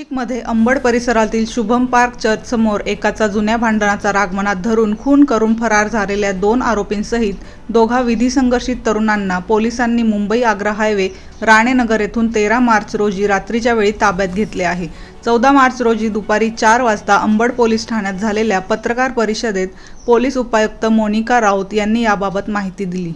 नाशिकमध्ये अंबड परिसरातील Shubham park church समोर एकाचा जुन्या भांडणाचा राग मनात धरून खून करून फरार झालेल्या दोन आरोपींसहित दोघा विधी संघर्षित तरुणांना पोलिसांनी मुंबई आग्रा हायवे राणेनगर येथून तेरा मार्च रोजी रात्रीच्या वेळी ताब्यात घेतले आहे. चौदा मार्च रोजी दुपारी चार वाजता अंबड पोलीस ठाण्यात झालेल्या पत्रकार परिषदेत पोलीस उपायुक्त मोनिका राऊत यांनी याबाबत माहिती दिली.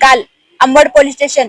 काल Ambad police station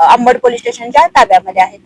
Ambad police स्टेशनच्या ताब्यामध्ये आहेत.